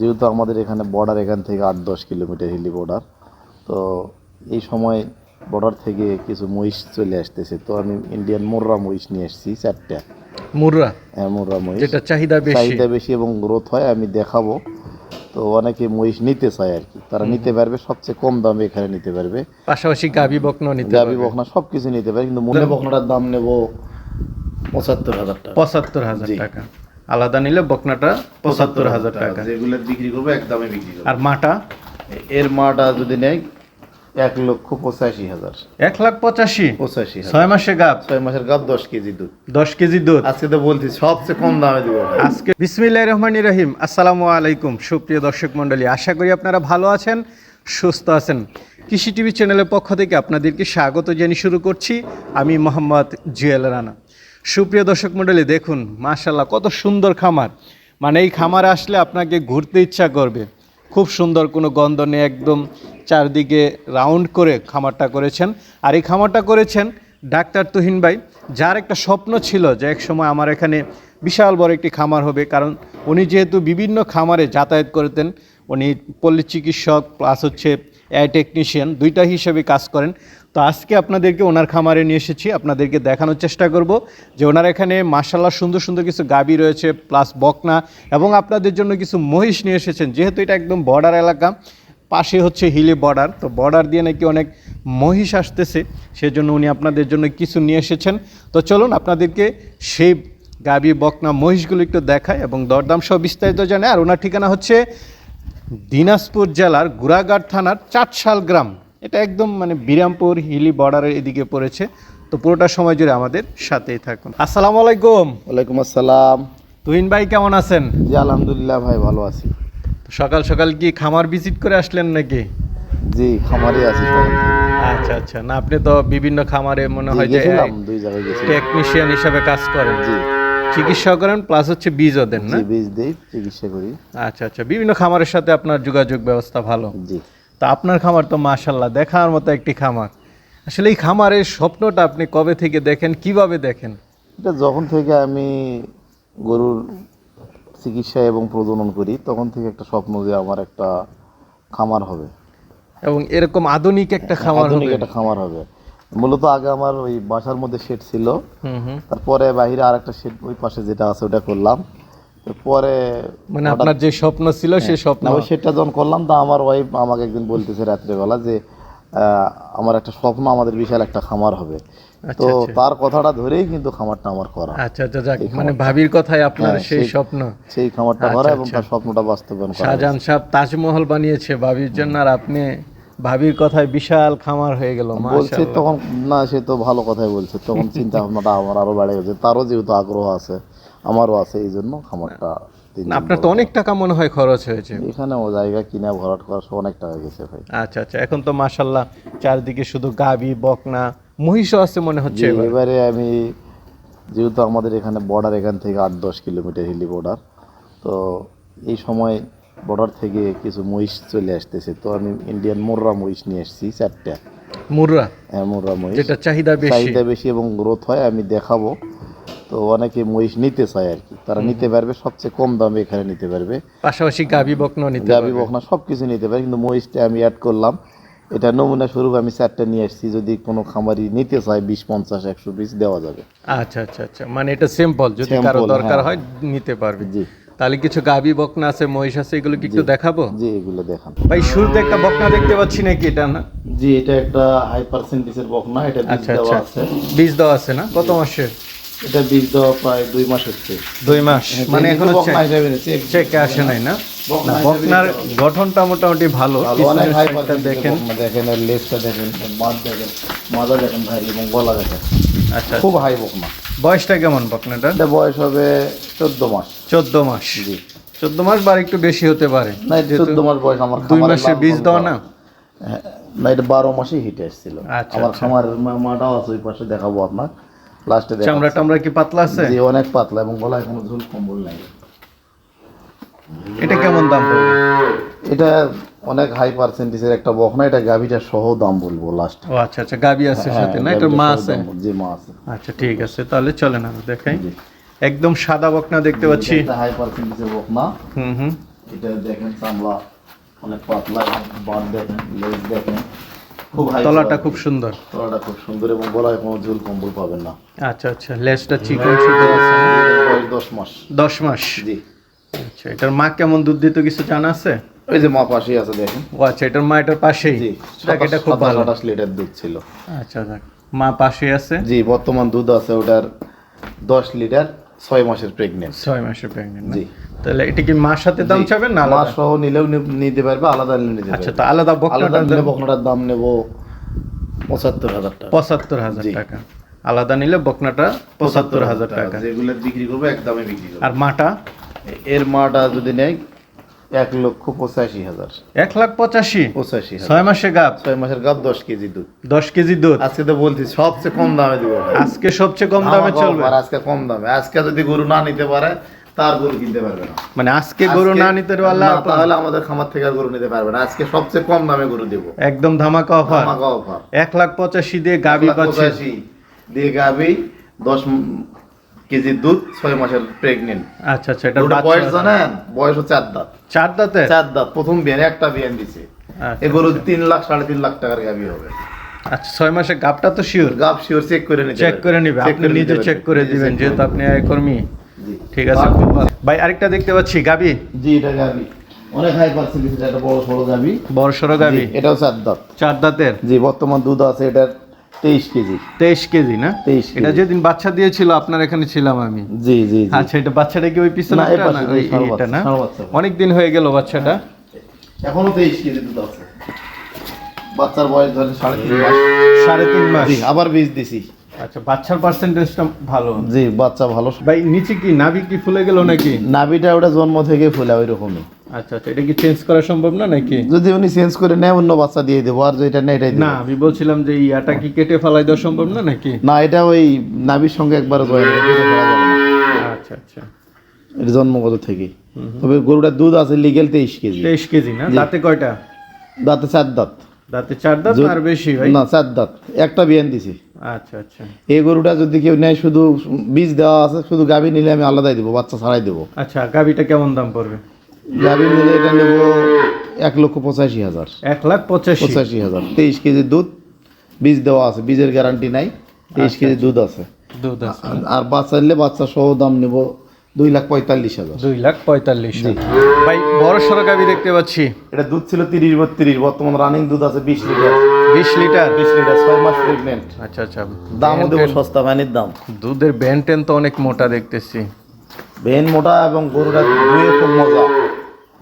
যেহেতু আমাদের এখানে বর্ডার এখান থেকে আট দশ কিলোমিটার হিলি বর্ডার তো এই সময় বর্ডার থেকে কিছু মহিষ চলে আসতেছে। তো আমি ইন্ডিয়ান মোররা মহিষ নিয়ে এসেছি চারটা। মুররা? হ্যাঁ মোররা মহিষ। যেটা চাহিদা বেশি। চাহিদা বেশি এবং গ্রোথ হয় আমি দেখাবো। তো অনেকে মহিষ নিতে চায় আর কি। তারা নিতে পারবে সবচেয়ে কম দামে এখানে নিতে পারবে। পাশাপাশি গাবি বকনা নিতে গাবি। বকনা সব কিছু নিতে পারে কিন্তু মনে বকনাটার দাম নেব পঁচাত্তর হাজার টাকা। পঁচাত্তর হাজার টাকা। আলাদা নিলে বকনাটা পঁচাত্তর হাজার টাকা। যেগুলো বিক্রি করব এক দামে বিক্রি করব। আর মাটা? এর মাটা যদি নেয় এক লক্ষ পঁচাশি হাজার। এক লাখ পঁচাশি? পঁচাশি ছয় মাসে গাব? ছয় মাসের গাব দশ কেজি দুধ। দশ কেজি দুধ? আজকে তো বলছি সবচেয়ে কম দামে দিব। আজকে বিসমিল্লাহ রহমান রহিম। আসসালামু আলাইকুম সুপ্রিয় দর্শক মণ্ডলী। আশা করি আপনারা ভালো আছেন সুস্থ আছেন। কৃষি টিভি চ্যানেলের পক্ষ থেকে আপনাদেরকে স্বাগত জানিয়ে শুরু করছি। আমি মোহাম্মদ জুয়েল রানা। সুপ্রিয় দর্শক মণ্ডলী, দেখুন মাশাল্লাহ কত সুন্দর খামার। মানে এই খামারে আসলে আপনাকে ঘুরতে ইচ্ছা করবে। খুব সুন্দর কোনো গন্ধ নেই একদম চারদিকে রাউন্ড করে খামারটা করেছেন। আর এই খামারটা করেছেন ডাক্তার তুহিন ভাই, যার একটা স্বপ্ন ছিল যে এক সময় আমার এখানে বিশাল বড় একটি খামার হবে, কারণ উনি যেহেতু বিভিন্ন খামারে যাতায়াত করতেন, উনি পল্লী চিকিৎসক প্লাস হচ্ছে এয়ার টেকনিশিয়ান দুইটা হিসেবে কাজ করেন। তো আজকে আপনাদেরকে ওনার খামারে নিয়ে এসেছি, আপনাদেরকে দেখানোর চেষ্টা করব যে ওনার এখানে মার্শাল্লাহ সুন্দর সুন্দর কিছু গাবি রয়েছে প্লাস বকনা, এবং আপনাদের জন্য কিছু মহিষ নিয়ে এসেছেন, যেহেতু এটা একদম বর্ডার এলাকা, পাশে হচ্ছে হিলি বর্ডার তো বর্ডার দিয়ে নাকি অনেক মহিষ আসতেছে, সেজন্য উনি আপনাদের জন্য কিছু নিয়ে এসেছেন। তো চলুন আপনাদেরকে সেই গাবি, বকনা, মহিষগুলো একটু দেখায় এবং দরদাম সহ বিস্তারিত জানে আর ওনার ঠিকানা হচ্ছে দিনাজপুর জেলার গুড়াঘাট থানার চাটশাল গ্রাম। এটা একদম মানে বিরামপুর হিলি বর্ডারের এদিকে পড়েছে। তো পুরোটা সময় জুড়ে আমাদের সাথেই থাকুন। আসসালামু আলাইকুম। ওয়ালাইকুম আসসালাম। তুহিন ভাই কেমন আছেন? জি আলহামদুলিল্লাহ ভাই ভালো আছি। সকাল সকাল কি খামার ভিজিট করে আসলেন নাকি? জি খামারে আছি আচ্ছা আচ্ছা। না আপনি তো বিভিন্ন খামারে মনে হয় যে গেছিলাম দুই জায়গায় টেকনিশিয়ান হিসাবে কাজ করেন। জি। চিকিৎসা করেন প্লাস হচ্ছে বীজও দেন না? বীজ দেই চিকিৎসা করি। আচ্ছা আচ্ছা। বিভিন্ন খামারের সাথে আপনার যোগাযোগ ব্যবস্থা ভালো। জি। তা আপনার খামার তো মাশাল্লাহ দেখার মতো একটি খামার। আসলে এই খামারের স্বপ্নটা আপনি কবে থেকে দেখেন কীভাবে দেখেন? এটা যখন থেকে আমি গরুর চিকিৎসা এবং প্রজনন করি তখন থেকে একটা স্বপ্ন যে আমার একটা খামার হবে। এবং এরকম আধুনিক একটা খামার আধুনিক হবে। একটা খামার হবে। মূলত আগে আমার ওই বাসার মধ্যে শেড ছিল। তারপরে বাইরে আর একটা শেড ওই পাশে যেটা আছে ওটা করলাম। পরে মানে আপনার যে স্বপ্ন ছিল সেই স্বপ্ন। না ওই শেডটা যখন করলাম তা আমার ওয়াইফ আমাকে একদিন বলতেছে রাত্রেবেলা যে আমার একটা স্বপ্ন আমাদের বিশাল একটা খামার হবে। তো তার কথাটা ধরেই কিন্তু খামারটা আমার করা। আচ্ছা আচ্ছা যাক মানে ভাবির কথাই আপনার হ্যাঁ, সেই সেই- স্বপ্ন। সেই খামারটা করা এবং তার স্বপ্নটা বাস্তবায়ন করা শাহজাহান সাহেব তাজমহল বানিয়েছে ভাবির জন্য আর আপনি ভাবির কথায় বিশাল খামার হয়ে গেল বলছে তখন না সে তো ভালো কথাই বলছে। তখন চিন্তা ভাবনাটা আমার আরও বেড়ে গেছে। তারও যেহেতু আগ্রহ আছে আমারও আছে এই জন্য খামারটা আপনার তো অনেক টাকা মনে হয় খরচ হয়েছে। এখানে ও জায়গা কিনা ভরাট করা সব অনেক টাকা গেছে ভাই। আচ্ছা আচ্ছা এখন তো মাশাল্লাহ চারদিকে শুধু গাবি বকনা মহিষও আছে মনে হচ্ছে এবারে। আমি যেহেতু আমাদের এখানে বর্ডার এখান থেকে আট দশ কিলোমিটার হিলি বর্ডার তো এই সময় বর্ডার থেকে কিছু মহিষ চলে আসতেছে। তো আমি ইন্ডিয়ান মোররা মহিষ নিয়ে এসেছি চারটা। মুররা? হ্যাঁ মোররা মহিষ। যেটা চাহিদা বেশি। চাহিদা বেশি এবং গ্রোথ হয় আমি দেখাবো। তো অনেকে মহিষ নিতে চায় আর কি। তারা নিতে পারবে সবচেয়ে কম দামে এখানে নিতে পারবে। পাশাপাশি গাবি বকনা নিতে গাবি বকনা সব কিছু নিতে পারে কিন্তু মহিষটা আমি অ্যাড করলাম। এটা নমুনা স্বরূপ আমি চারটা নিয়ে আসছি যদি কোনো খামারি নিতে চায় বিশ পঞ্চাশ একশো পিস দেওয়া যাবে। আচ্ছা আচ্ছা আচ্ছা। মানে এটা সিম্পল যদি কারও দরকার হ্যাঁ। হয় নিতে পারবে। জি। তাহলে কিছু গাবি বকনা আছে মহিষ আছে এগুলো কি একটু দেখাবো? জি এগুলো দেখান। ভাই শুরুতে একটা বকনা দেখতে পাচ্ছি নাকি এটা না? জি এটা একটা হাই পার্সেন্টেজের বকনা এটা বীজ আচ্ছা দেওয়া আচ্ছা। আছে। বীজ দেওয়া আছে না? কত মাসের? এটা বীজ দেওয়া প্রায় দুই মাস হচ্ছে দুই মাস। মানে এখন। চেকে আসে নাই না? বকনা বকনার গঠনটা মোটামুটি ভালো। অনেক হাই টা দেখেন। দেখেন এর লেজটা দেখেন এর দেখেন মাথা দেখেন ভাই এবং গলা দেখেন। আচ্ছা খুব হাই বকনা। বয়সটা কেমন বকনাটা এটা বয়স হবে চোদ্দ মাস। চোদ্দ মাস। জি। চোদ্দ মাস বা একটু বেশি হতে পারে। না চোদ্দ মাস বয়স আমার দুই মাসে বীজ দেওয়া না? হ্যাঁ, না এটা বারো মাসে হিটে এসেছিল। আচ্ছা, আমার খামারের মাটাও আছে ওই পাশে দেখাবো আপনার। লাস্টে চামড়া টামড়া কি পাতলা আছে? জি অনেক পাতলা এবং গলায় কোনো ঝুল কম্বল নাই। এটা কেমন দাম পড়বে? এটা অনেক হাই পার্সেন্টেজের একটা বকনা এটা গাভিটা সহ দাম বলব লাস্ট ও আচ্ছা আচ্ছা গাবি আছে সাথে না? এটা মা আছে? জি মা আছে। আচ্ছা ঠিক আছে তাহলে চলেন আমি দেখাই। একদম সাদা বকনা দেখতে পাচ্ছি। এটা হাই পার্সেন্টেজের বকনা। হুম হুম। এটা দেখেন চামড়া অনেক পাতলা বাদ দেখেন লেজ দেখেন। খুব তলাটা খুব সুন্দর। তলাটা খুব সুন্দর এবং গলায় কোনো ঝুল কম্বল পাবেন না। আচ্ছা আচ্ছা লেজটা চিকন চিকন আছে না? এটার বয়স দশ মাস। দশ মাস? জি। আচ্ছা এটার মা কেমন দুধ দিত কিছু জানা আছে? ওই যে মা পাশেই আছে দেখেন। ও আচ্ছা এটার মা এটার পাশেই? জি এটা খুব ভালো। সাতাশ লিটার দুধ ছিল। আচ্ছা মা পাশেই আছে? জি বর্তমান দুধ আছে ওটার দশ লিটার। ছয় মাসের প্রেগনেন্ট ছয় মাসের প্রেগনেন্ট জি। তাহলে এটা কি মার সাথে দাম। চাবেন না মাস সহ নিলেও নিতে পারবে আলাদা নিতে আচ্ছা তো আলাদা বকনাটা বকনাটার বকনাটার দাম নেব পঁচাত্তর হাজার টাকা। পঁচাত্তর হাজার টাকা। আলাদা নিলে বকনাটা পঁচাত্তর হাজার টাকা। যেগুলো বিক্রি করব একদমে বিক্রি করব। আর মাটা? এর মাটা যদি নেয় এক লক্ষ পঁচাশি হাজার। এক লাখ পঁচাশি? পঁচাশি ছয় মাসে গাপ? ছয় মাসের গাব দশ কেজি দুধ। দশ কেজি দুধ? আজকে তো বলছি সবচেয়ে কম দামে দিব আজকে সবচেয়ে কম দামে চলবে? আজকে কম দামে। আজকে যদি গরু না নিতে পারে তার গরু কিনতে পারবে না। মানে আজকে গরু না নিতে পারলে তাহলে আমাদের খামার থেকে গরু নিতে পারবে না। আজকে সবচেয়ে কম দামে গরু দেবো। একদম ধামাকা অফার আমাকে অফার এক লাখ পঁচাশি দিয়ে গাবি পাচ্ছে দিয়ে গাবি দশ কেজি দুধ ছয় মাসের প্রেগনেন্ট আচ্ছা আচ্ছা এটা বয়স জানেন? বয়স হচ্ছে চার দাঁত। চার দাঁতে চার দাঁত। প্রথম বিয়ান একটা বিয়ান দিছে। আচ্ছা, এ গরু তিন লাখ সাড়ে তিন লাখ টাকার গাবি হবে। আচ্ছা ছয় মাসে তো শিওর গাব শিওর চেক করে নিতে চেক করে নিবে। আপনি নিজে চেক করে দিবেন যেহেতু আপনি আয় কর্মী। ঠিক আছে খুব ভালো। ভাই আরেকটা দেখতে পাচ্ছি গাবি? জি এটা গাবি। অনেক হাই পার্সেন্টেজ একটা বড় সড়ো গাবি। বড় সড়ো গাবি এটাও চার দাঁত। চার দাঁতের? জি বর্তমান দুধ আছে এটার তেইশ কেজি। তেইশ কেজি না? তেইশ এটা যেদিন বাচ্চা দিয়েছিল আপনার এখানে ছিলাম আমি। জি জি আচ্ছা এটা বাচ্চাটা কি ওই পিছনে না, এটা অনেক দিন হয়ে গেল বাচ্চাটা। এখনও তেইশ কেজি দুধ আছে। বাচ্চার বয়স ধরেন সাড়ে তিন মাস। সাড়ে তিন মাস। আবার বীজ দিছি। আচ্ছা বাচ্চার পার্সেন্টেজটা ভালো। জি বাচ্চা ভালো। ভাই নিচে কি নাভি কি ফুলে গেল নাকি? নাভিটা ওটা জন্ম থেকে ফুলে ওই রকমই আচ্ছা আচ্ছা এটা কি চেঞ্জ করা সম্ভব না নাকি? যদি উনি চেঞ্জ করে নেয় অন্য বাচ্চা দিয়ে দেবো আর যেটা এটাই না আমি বলছিলাম যে ইয়াটা কি কেটে ফেলাই দেওয়া সম্ভব না নাকি? না এটা ওই নাভির সঙ্গে একবার আচ্ছা আচ্ছা। এটা জন্মগত থেকে। তবে গরুটার দুধ আছে লিগেল তেইশ কেজি। তেইশ কেজি না? দাঁতে কয়টা? দাঁতে চার দাঁত। দাঁতে চার দাঁত আর বেশি ভাই না চার দাঁত। একটা বিয়ান দিছি। আচ্ছা আচ্ছা। এই গরুটা যদি কেউ নেয় শুধু বীজ দেওয়া আছে শুধু গাভী নিলে আমি আলাদাই দেবো বাচ্চা ছাড়াই দেবো। আচ্ছা গাবিটা কেমন দাম পড়বে? গাভী নিলে এটা নেব এক লক্ষ পঁচাশি হাজার। এক লাখ পঁচাশি। পঁচাশি হাজার। তেইশ কেজি দুধ বীজ দেওয়া আছে বীজের গ্যারান্টি নাই তেইশ কেজি দুধ আছে। দুধ আছে। আর- বাচ্চা নিলে বাচ্চা সহ দাম নেব দুই লাখ পঁয়তাল্লিশ হাজার। দুই লাখ পঁয়তাল্লিশ ভাই বড় সড়ো গাবি দেখতে পাচ্ছি। এটা দুধ ছিল তিরিশ বত্রিশ বর্তমান রানিং দুধ আছে বিশ লিটার। বিশ লিটার? বিশ লিটার ছয় মাস প্রেগনেন্ট আচ্ছা আচ্ছা। দামও দেবো সস্তা ভ্যানির দাম। দুধের ব্যান্টেন তো অনেক মোটা দেখতেছি। ভেন মোটা এবং গরুটা দুয়ে খুব মজা।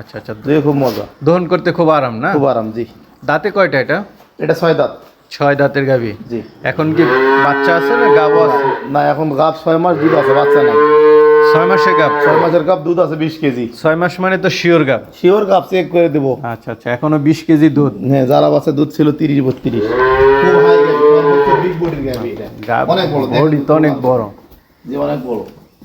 আচ্ছা আচ্ছা দুয়ে খুব মজা। দহন করতে খুব আরাম না? খুব আরাম জি। দাঁতে কয়টা এটা? এটা ছয় দাঁত। ছয় দাঁতের গাবি জি। এখন কি বাচ্চা আছে না গাবো আছে? না এখন গাব ছয় মাস দুধ আছে বাচ্চা নাই। ছয় মাসে গাব? ছয় মাসের কাপ দুধ আছে বিশ কেজি। ছয় মাস মানে তো শিওর গাব। শিওর কাপ চেক করে দেবো। আচ্ছা আচ্ছা এখনও বিশ কেজি দুধ? হ্যাঁ যারা বাচ্চা দুধ ছিল তিরিশ বত্রিশ। খুব হাই গাবি গাবি গাব অনেক বড় তো অনেক বড়। জি অনেক বড়।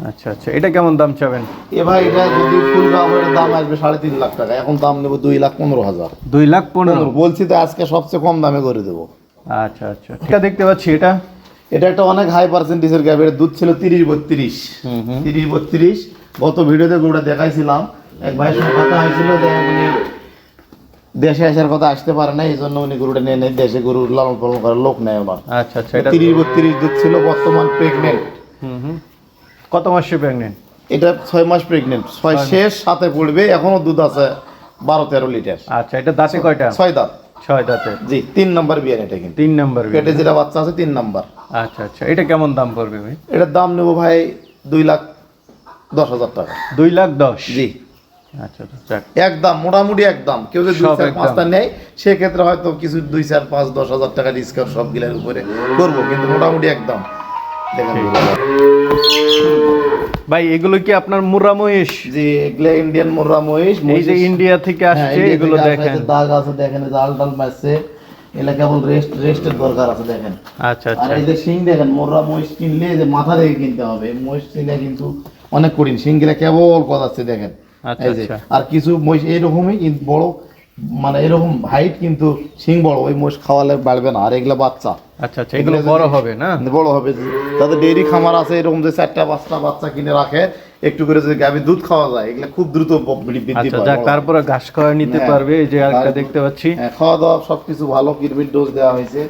আচ্ছা আচ্ছা। এটা কেমন দাম চাবেন? এ ভাই এটা যদি ফুল গাব দাম আসবে সাড়ে তিন লাখ টাকা। এখন দাম নেব দুই লাখ পনেরো হাজার। দুই লাখ পনেরো? বলছি তো আজকে সবচেয়ে কম দামে করে দেবো। আচ্ছা আচ্ছা। এটা দেখতে পাচ্ছি এটা? এটা একটা অনেক হাই পার্সেন্টেজের গ্যাপ এটা দুধ ছিল তিরিশ বত্রিশ। তিরিশ বত্রিশ। গত ভিডিওতে গরুটা দেখাইছিলাম। এক ভাইয়ের সঙ্গে কথা হয়েছিল যে উনি দেশে আসার কথা আসতে পারে না এই জন্য উনি গরুটা নিয়ে নেই দেশে গরু লালন পালন করার লোক নেয় ওনার। আচ্ছা আচ্ছা। তিরিশ বত্রিশ দুধ ছিল বর্তমান প্রেগনেন্ট হুম হুম। কত মাসে প্রেগনেন্ট এটা ছয় মাস প্রেগনেন্ট ছয় শেষ সাথে পড়বে এখনও দুধ আছে বারো তেরো লিটার। আচ্ছা এটা দাঁতে কয়টা? ছয় দাঁত। ছয় দাঁতে। জি তিন নাম্বার বিয়ার এটা কিন্তু। তিন নাম্বার পেটে যেটা বাচ্চা আছে তিন নাম্বার। আচ্ছা আচ্ছা এটা কেমন দাম পড়বে ভাই? এটার দাম নেব ভাই দুই লাখ দশ হাজার টাকা। দুই লাখ দশ? জি। আচ্ছা আচ্ছা, একদম মোটামুটি একদম। কেউ যদি দুই চার পাঁচটা নেয় সেক্ষেত্রে হয়তো কিছু দুই চার পাঁচ দশ হাজার টাকা ডিসকাউন্ট সব গিলার উপরে করব কিন্তু মোটামুটি একদম। ভাই এগুলো কি আপনার মুর্রা মহিষ? জি এগুলো ইন্ডিয়ান মোররা মহিষ। এই যে ইন্ডিয়া থেকে হ্যাঁ, আসছে এগুলো দেখেন। দাগ আছে দেখেন আল টাল মারছে এগুলা কেবল রেস্ট রেস্টের দরকার আছে দেখেন। আচ্ছা আর আচ্ছা এই যে শিং দেখেন মোররা মহিষ কিনলে যে মাথা দেখে কিনতে হবে। মহিষ কিনলে কিন্তু অনেক কঠিন। শিং গিলা কেবল গজাচ্ছে দেখেন। আচ্ছা, আচ্ছা। আর কিছু মহিষ এরকমই বড় মানে এরকম হাইট কিন্তু শিং বড় ওই মহিষ খাওয়ালে বাড়বে না আর এগুলা বাচ্চা। আচ্ছা আচ্ছা এগুলো বড় হবে না? বড় হবে তাদের ডেইরি খামার আছে এরকম যে চারটা পাঁচটা বাচ্চা কিনে রাখে একটু করে যদি দুধ খাওয়া যায় এগুলা খুব দ্রুত বৃদ্ধি আচ্ছা যাক তারপরে ঘাস খাওয়া নিতে হ্যাঁ। পারবে এই যে আরেকটা দেখতে পাচ্ছি। হ্যাঁ, খাওয়া দাওয়া সবকিছু ভালো কিরমির ডোজ দেওয়া হয়েছে।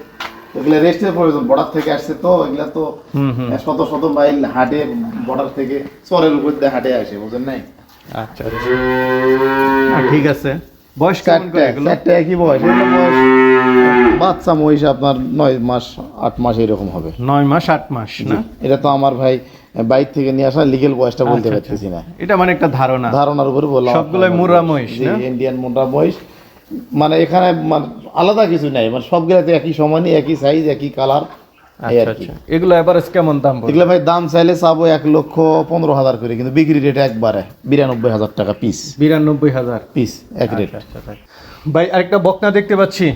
এগুলা রেস্টের প্রয়োজন বর্ডার থেকে আসছে তো এগুলা তো হ্যাঁ, শত শত মাইল হাটে বর্ডার থেকে চরের উপর দিয়ে হাটে আসে বুঝেন নাই? আচ্ছা আচ্ছা। ঠিক আছে। বয়স কেমন করে এগুলো? চারটে একই বয়স। এগুলো বয়স বাচ্চা মহিষ আপনার নয় মাস আট মাস এরকম হবে। নয় মাস আট মাস না? এটা তো আমার ভাই বাইক থেকে নিয়ে আসা লিগেল বয়সটা বলতে আচ্ছা, পারতেছি না। এটা মানে একটা ধারণা। ধারণার উপরে বললাম সবগুলোই মুর্রা মহিষ, ইন্ডিয়ান মুন্ডা মহিষ। মানে এখানে মানে আলাদা কিছু নাই। মানে সবগুলাতে একই সমানই একই সাইজ একই কালার আচ্ছা আচ্ছা। এগুলো এভারেজ কেমন দাম এগুলো ভাই দাম চাইলে চাবো এক লক্ষ পনেরো হাজার করে কিন্তু বিক্রি রেট একবারে বিরানব্বই হাজার টাকা পিস বিরানব্বই হাজার। পিস এক রেট আচ্ছা। ভাই আরেকটা বকনা দেখতে পাচ্ছি।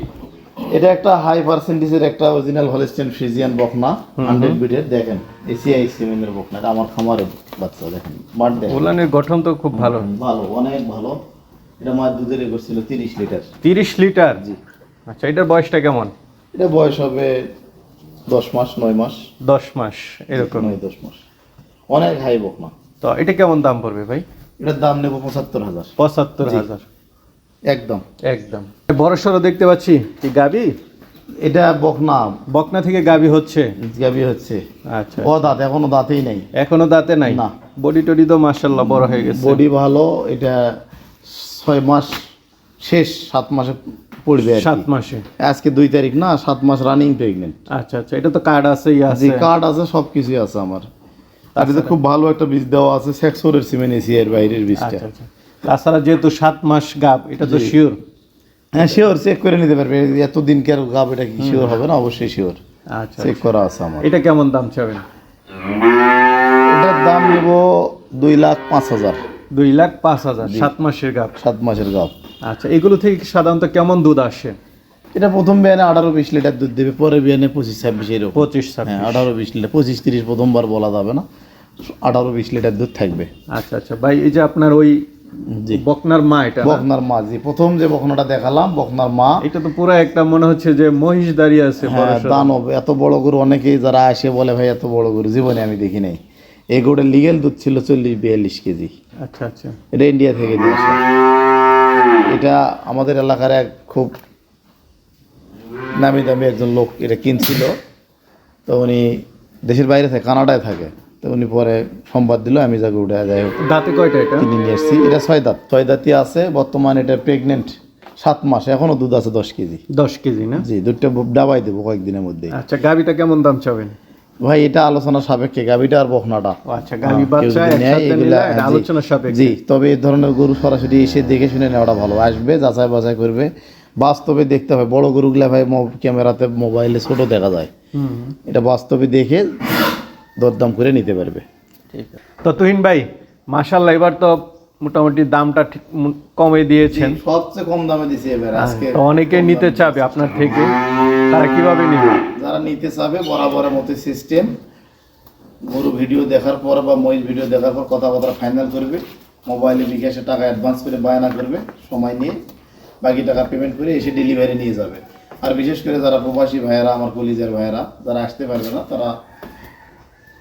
এটা একটা হাই পার্সেন্টেজের একটা অরিজিনাল হলিস্টেন ফ্রিজিয়ান বকনা হান্ড্রেড বিটের দেখেন এসিআই সিমেন্টের বকনা আমার খামারের বাচ্চা দেখেন মাঠ দেখেন। উলানের গঠন তো খুব ভালো। ভালো অনেক ভালো। এটা মায়ের দুধের রেকর্ড ছিল তিরিশ লিটার। তিরিশ লিটার? জি। আচ্ছা এটার বয়সটা কেমন? এটা বয়স হবে দশ মাস নয় মাস? দশ মাস এরকম। নয় দশ মাস। অনেক হাই বকনা তো এটা কেমন দাম পড়বে ভাই? এটার দাম নেব পঁচাত্তর হাজার। পঁচাত্তর হাজার। একদম। একদম। বড় সড়ো দেখতে পাচ্ছি কি গাবি? এটা বকনা। বকনা থেকে গাবি হচ্ছে? গাবি হচ্ছে। আচ্ছা। ও দাঁত এখনও দাঁতেই নেই। এখনও দাঁতে নাই? না। বডি টডি তো মার্শাল্লাহ বড় হয়ে গেছে। বডি ভালো এটা ছয় মাস শেষ সাত মাসে পড়বে সাত মাসে। আজকে দুই তারিখ না সাত মাস রানিং প্রেগনেন্ট আচ্ছা আচ্ছা এটা তো কার্ড আছে জি আছে। কার্ড আছে সব কিছুই আছে আমার। আর এটা খুব ভালো একটা বীজ দেওয়া আছে সেক্সোরের সিমেন্ট এসিয়ার বাইরের বীজটা। আচ্ছা আচ্ছা। তাছাড়া যেহেতু সাত মাস গাব এটা তো শিওর হ্যাঁ শিওর চেক করে নিতে পারবে। এতদিন কে আর গাব এটা কি শিওর হবে না? অবশ্যই শিওর আচ্ছা চেক করা আছে আমার। এটা কেমন দাম চাবেন? এটার দাম নেব দুই লাখ পাঁচ হাজার। দুই লাখ পাঁচ হাজার সাত মাসের গাব সাত মাসের গাব আচ্ছা এগুলো থেকে সাধারণত কেমন দুধ আসে? এটা প্রথম বিয়ানে আঠারো বিশ লিটার দুধ দেবে পরে বিয়ানে পঁচিশ ছাব্বিশ এরকম। পঁচিশ হ্যাঁ আঠারো বিশ লিটার পঁচিশ তিরিশ প্রথমবার বলা যাবে না। আঠারো বিশ লিটার দুধ থাকবে। আচ্ছা আচ্ছা। ভাই এই যে আপনার ওই জি। বকনার মা এটা বকনার মা জি। প্রথম যে বকনাটা দেখালাম বকনার মা। এটা তো পুরো একটা মনে হচ্ছে যে মহিষ দাঁড়িয়ে আছে হ্যাঁ। দানব এত বড় গরু অনেকেই যারা আসে বলে ভাই এত বড় গরু জীবনে আমি দেখি নাই। এই গরুটার লিগেল দুধ ছিল চল্লিশ বিয়াল্লিশ কেজি। আচ্ছা আচ্ছা। এটা ইন্ডিয়া থেকে নিয়ে আসা। এটা আমাদের এলাকার এক খুব নামি দামি একজন লোক এটা কিনছিল। তো উনি দেশের বাইরে থাকে কানাডায় থাকে। তো উনি পরে সংবাদ দিল আমি যাকে উঠে যাই হোক দাঁতে কয়টা এটা? কিনে নিয়ে এসেছি এটা ছয় দাঁত ছয় দাঁতই আছে। বর্তমানে এটা প্রেগনেন্ট সাত মাস। এখনও দুধ আছে দশ কেজি। দশ কেজি না? জি দুধটা ডাবাই দেবো কয়েকদিনের মধ্যে আচ্ছা গাবিটা কেমন দাম চাবেন? ভাই এটা আলোচনা সাপেক্ষে গাবিটা আর বকনাটা। ও আচ্ছা গাবি হ্যাঁ, বাচ্চা একসাথে জি। আলোচনা সাপেক্ষে। জি তবে এই ধরনের গরু সরাসরি এসে দেখে শুনে নেওয়াটা ভালো। আসবে যাচাই বাছাই করবে। বাস্তবে দেখতে হবে। বড় গরুগুলা ভাই মো- ক্যামেরাতে মোবাইলে ছোট দেখা যায়। হুম। এটা বাস্তবে দেখে দরদাম করে নিতে পারবে। ঠিক। তো তুহিন ভাই মাশাল্লাহ এবার তো মোটামুটি দামটা ঠিক কমে দিয়েছেন। সবচেয়ে কম দামে দিছি এবার আজকে তো অনেকে নিতে চাবে আপনার থেকে। তারা কীভাবে নেবে? যারা নিতে চাবে বরাবরের মতো সিস্টেম গরু ভিডিও দেখার পর বা মহিষ ভিডিও দেখার পর কথাবার্তা ফাইনাল করবে মোবাইলে বিকাশে টাকা অ্যাডভান্স করে বায়না করবে, সময় নিয়ে বাকি টাকা পেমেন্ট করে এসে ডেলিভারি নিয়ে যাবে। আর বিশেষ করে যারা প্রবাসী ভাইয়েরা, আমার কলিজার ভাইয়েরা, যারা আসতে পারবে না, তারা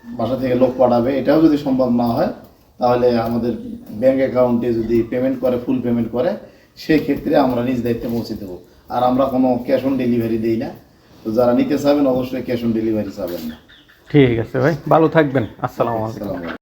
বাসা থেকে লোক পাঠাবে। এটাও যদি সম্ভব না হয়, তাহলে আমাদের ব্যাংক অ্যাকাউন্টে যদি পেমেন্ট করে ফুল পেমেন্ট করে সেই ক্ষেত্রে আমরা নিজ দায়িত্বে পৌঁছে দেবো। আর আমরা কোনো ক্যাশ অন ডেলিভারি দিই না। তো যারা নিতে চাবেন অবশ্যই ক্যাশ অন ডেলিভারি চাবেন না। ঠিক আছে ভাই ভালো থাকবেন। আসসালামু আলাইকুম। আসসালামু আলাইকুম।